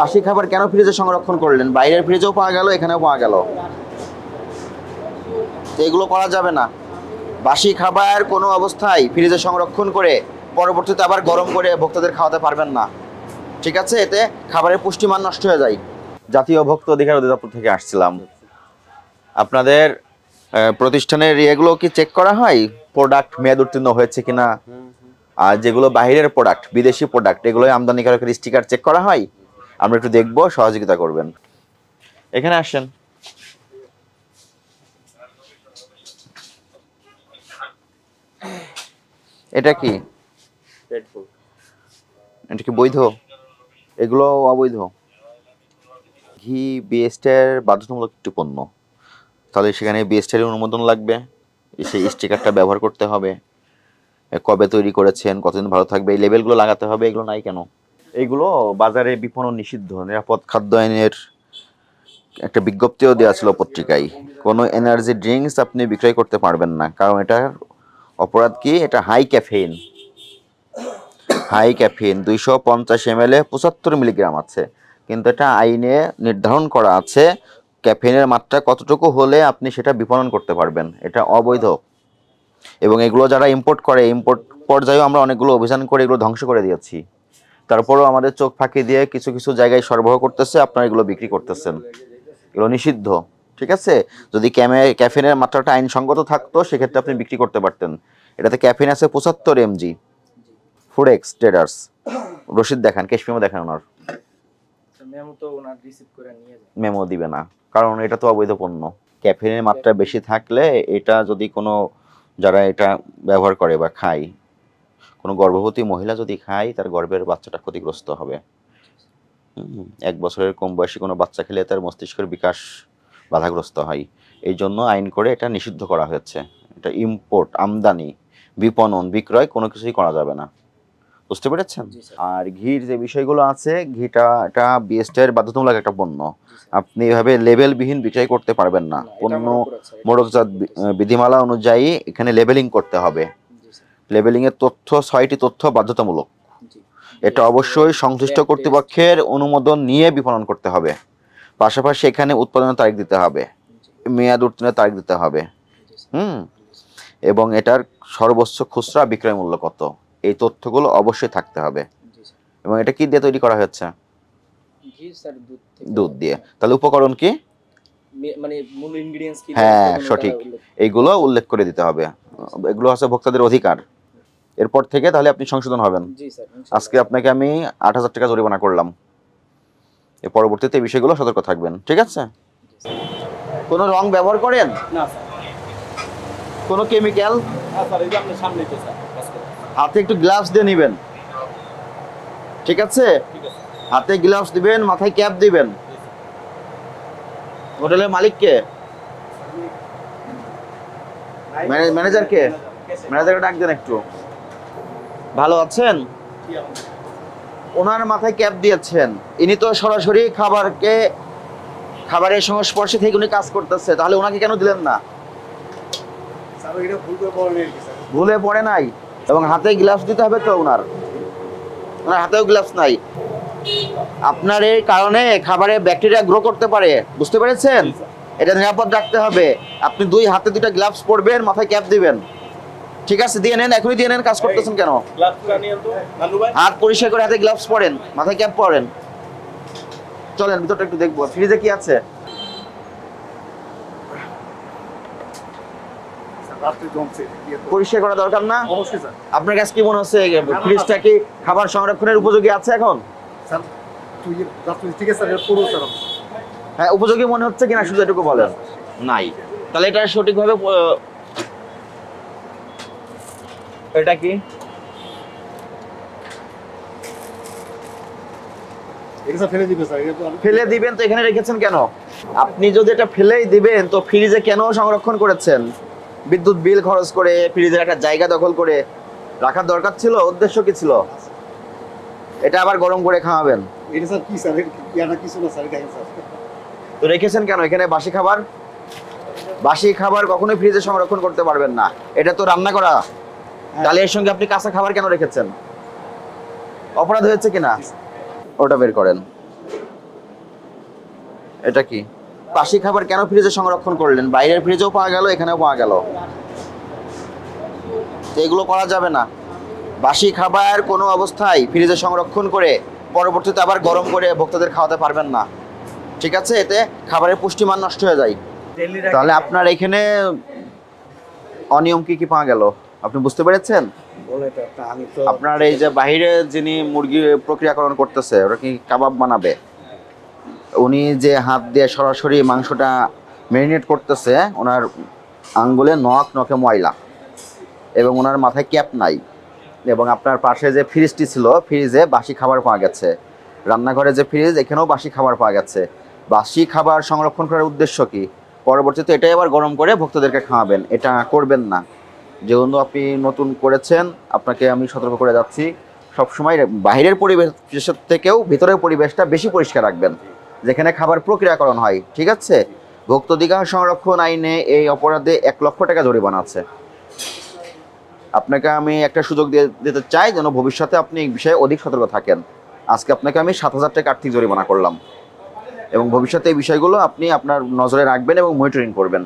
বাসি খাবার কেন ফ্রিজে সংরক্ষণ করলেন? বাইরের ফ্রিজেও পাওয়া গেল, এখানেও পাওয়া গেল। এগুলো করা যাবে না। বাসি খাবার কোনো অবস্থায় ফ্রিজে সংরক্ষণ করে পরবর্তীতে আবার গরম করে ভক্তদের খাওয়াতে পারবেন না। ঠিক আছে? এতে খাবারের পুষ্টিমান নষ্ট হয়ে যায়। জাতীয় ভক্ত অধিকার অধিদপ্তর থেকে আসছিলাম। আপনাদের প্রতিষ্ঠানের এগুলো কি চেক করা হয়? প্রোডাক্ট মেয়াদ উত্তীর্ণ হয়েছে কিনা? আর যেগুলো বাইরের প্রোডাক্ট বিদেশি প্রোডাক্ট এগুলো আমদানিকারকের স্টিকার চেক করা হয়? আমরা একটু দেখব, সহযোগিতা করবেন। এখানে আসেন। এটা কি? এটা কি বৈধ? এগুলো অবৈধ। ঘি বিএসটের বাধ্যতামূলক একটি পণ্য। তাহলে সেখানে বিএসটের অনুমোদন লাগবে। সেই স্টিকারটা ব্যবহার করতে হবে। কবে তৈরি করেছেন, কতদিন ভালো থাকবে, এই লেবেলগুলো লাগাতে হবে, এগুলো নাই কেন? এইগুলো বাজারে বিপণন নিষিদ্ধ। নিরাপদ খাদ্য আইনের একটা বিজ্ঞপ্তিও দেওয়া ছিল পত্রিকায়। কোনো এনার্জি ড্রিঙ্কস আপনি বিক্রয় করতে পারবেন না, কারণ এটার অপরাধ কি? এটা হাই ক্যাফেইন হাই ক্যাফেইন দুইশো পঞ্চাশ এম এল পঁচাত্তর মিলিগ্রাম আছে। কিন্তু এটা আইনে নির্ধারণ করা আছে ক্যাফেইনের মাত্রা কতটুকু হলে আপনি সেটা বিপণন করতে পারবেন। এটা অবৈধ। এবং এগুলো যারা ইম্পোর্ট করে ইম্পোর্ট পর্যায়েও আমরা অনেকগুলো অভিযান করে এগুলো ধ্বংস করে দিয়েছি। তারপরেও আমাদের চোখ ফাঁকি দিয়ে কিছু কিছু জায়গায় সরবরাহ করতেছে আপনারা এগুলো বিক্রি করতেছেন। এগুলো নিষিদ্ধ ঠিক আছে? যদি ক্যামে ক্যাফিনের মাত্রাটা আইনসঙ্গত থাকতো সেক্ষেত্রে আপনি বিক্রি করতে পারতেন। এটাতে ক্যাফিন আছে পঁচাত্তর এমজি। ফুডেক্স ট্রেডার্স রশিদ দেখান ক্যাশ মেমো দেখান ওনার মেমো দিবে না কারণ এটা তো অবৈধ পণ্য। ক্যাফিনের মাত্রা বেশি থাকলে এটা যদি কোনো যারা এটা ব্যবহার করে বা খায় কোনো গর্ভবতী মহিলা যদি খায় তার গর্ভের বাচ্চাটা ক্ষতিগ্রস্ত হবে। এক বছরের কম বয়সী কোনো বাচ্চা খেলে তার মস্তিষ্কের বিকাশ বাধাগ্রস্ত হয়। এই জন্য আইন করে এটা নিষিদ্ধ করা হয়েছে। এটা ইম্পোর্ট আমদানি বিপণন বিক্রয় কোনো কিছুই করা যাবে না। বুঝতে পেরেছেন? আর ঘির যে বিষয়গুলো আছে ঘিটা এটা বিএসটের বাধ্যতামূলক একটা পণ্য। আপনি এভাবে লেবেলবিহীন বিক্রয় করতে পারবেন না। পণ্য মোড়কজাত বিধিমালা অনুযায়ী এখানে লেবেলিং করতে হবে। জি স্যার লেবেলিং এর তথ্য ছয়টি তথ্য বাধ্যতামূলক। এটা অবশ্যই সংশ্লিষ্ট কর্তৃপক্ষের অনুমোদন নিয়ে বিপণন করতে হবে। পাশাপাশি এখানে উৎপাদনের তারিখ দিতে হবে। মেয়াদ উত্তীর্ণের তারিখ দিতে হবে। হুম? এবং এটার সর্বোচ্চ খুচরা বিক্রয় মূল্য কত? এই তথ্যগুলো অবশ্যই থাকতে হবে। এবং এটা কি দিয়ে তৈরি করা হচ্ছে দুধ দিয়ে। তাহলে উপকরণ কি? মানে মূল ইনগ্রেডিয়েন্টস কি? হ্যাঁ, সঠিক। এইগুলো উল্লেখ করে দিতে হবে। এগুলো হচ্ছে ভোক্তাদের অধিকার। এরপর থেকে তাহলে আপনি সংশোধন হবেন। আজকে আপনাকে আমি আট হাজার টাকা জরিমানা করলাম। এর পরবর্তীতে এই বিষয়গুলো সতর্ক থাকবেন ঠিক আছে? কোনো রং ব্যবহার করেন? না স্যার। কোনো কেমিক্যাল হাতে একটু গ্লাভস দিয়ে নেবেন। ঠিক আছে? হাতে গ্লাভস দিবেন মাথায় ক্যাপ দিবেন। হোটেলের মালিক কে? ম্যানে- ম্যানেজার কে ম্যানেজারকে ডাক দেন একটু। ভালো আছেন? ওনার মাথায় ক্যাপ দিয়েছেন। ইনি তো সরাসরি খাবারকে খাবারের সংস্পর্শে থেকে উনি কাজ করতেছে। তাহলে ওনাকে কেন দিলেন না? ভুলে পড়ে নাই? এবং হাতে গ্লাভস দিতে হবে তো ওনার? ওনার হাতেও গ্লাভস নাই। আপনার এই কারণে খাবারে ব্যাকটেরিয়া গ্রো করতে পারে। বুঝতে পেরেছেন? এটা নিরাপদ রাখতে হবে। আপনি দুই হাতে দুটা গ্লাভস পরবেন মাথায় ক্যাপ দিবেন। ঠিক আছে দিয়ে নেন এখনই দিয়ে নেন কাজ করতেছেন কেন? হাত পরিষ্কার করে হাতে গ্লাভস পরেন মাথায় ক্যাপ পরেন। চলেন ভিতরটা একটু দেখব। ফ্রিজে কি আছে। পরিষ্কার করা দরকার না? আপনার কাছে কি মনে হচ্ছে ফ্রিজটা কি খাবার সংরক্ষণের উপযোগী আছে এখন? হ্যাঁ উপযোগী মনে হচ্ছে কিনা শুধু এটুকু বলেন? নাই। তাহলে এটা সঠিকভাবে এটা কি? ফেলে দিবেন তো এখানে রেখেছেন কেন? আপনি যদি এটা ফেলেই দিবেন তো ফ্রিজে কেন সংরক্ষণ করেছেন? বিদ্যুৎ বিল খরচ করে ফ্রিজের একটা জায়গা দখল করে রাখার দরকার ছিল? উদ্দেশ্য কি ছিল? এটা আবার গরম করে খাওয়াবেন। এটা স্যার কি স্যার এটা কিছু না স্যার এটা স্যার তো রেখেছেন কেন? এখানে বাসি খাবার? বাসি খাবার কখনোই ফ্রিজে সংরক্ষণ করতে পারবেন না। এটা তো রান্না করা। এর সঙ্গে আপনি কাঁচা খাবার কেন রেখেছেন? অপরাধ হয়েছে কিনা? ওটা বের করেন। এটা কি? বাসি খাবার কেন ফ্রিজে সংরক্ষণ করলেন? বাইরের ফ্রিজেও পাওয়া গেল এখানেও পাওয়া গেল। এগুলো করা যাবে না। বাসি খাবার কোনো অবস্থায় ফ্রিজে সংরক্ষণ করে পরবর্তীতে আবার গরম করে ভক্তদের খাওয়াতে পারবেন না। ঠিক আছে? এতে খাবারের পুষ্টিমান নষ্ট হয়ে যায়। তাহলে আপনার এখানে অনিয়ম কি কি পাওয়া গেল? আপনি বুঝতে পেরেছেন? আপনার এই যে বাইরে যিনি মুরগি প্রক্রিয়াকরণ করতেছে ওরা কি কাবাব বানাবে? উনি যে হাত দিয়ে সরাসরি মাংসটা ম্যারিনেট করতেছে ওনার আঙ্গুলে নখ নখে ময়লা এবং ওনার মাথায় ক্যাপ নাই এবং আপনার পাশে যে ফ্রিজটি ছিল ফ্রিজে বাসি খাবার পাওয়া গেছে। রান্নাঘরে যে ফ্রিজ এখানেও বাসি খাবার পাওয়া গেছে। বাসি খাবার সংরক্ষণ করার উদ্দেশ্য কি? পরবর্তীতে এটাই আবার গরম করে ভক্তদেরকে খাওয়াবেন এটা করবেন না। যেহেতু আপনি নতুন করেছেন, আপনাকে আমি সতর্ক করে যাচ্ছি। সবসময় বাইরের পরিবেশের থেকেও ভিতরের পরিবেশটা বেশি পরিষ্কার রাখবেন। যেখানে খাবার প্রক্রিয়াকরণ হয়, ঠিক আছে? ভক্তাধিকার সংরক্ষণ আইনে এই অপরাধে এক লক্ষ টাকা জরিমানা আছে। আপনাকে আমি একটা সুযোগ দিয়ে দিতে চাই যেন ভবিষ্যতে আপনি এই বিষয়ে অধিক সতর্ক থাকেন। আজকে আপনাকে আমি সাত হাজার টাকা আর্থিক জরিমানা করলাম। এবং ভবিষ্যতে এই বিষয়গুলো আপনি আপনার নজরে রাখবেন এবং মনিটরিং করবেন।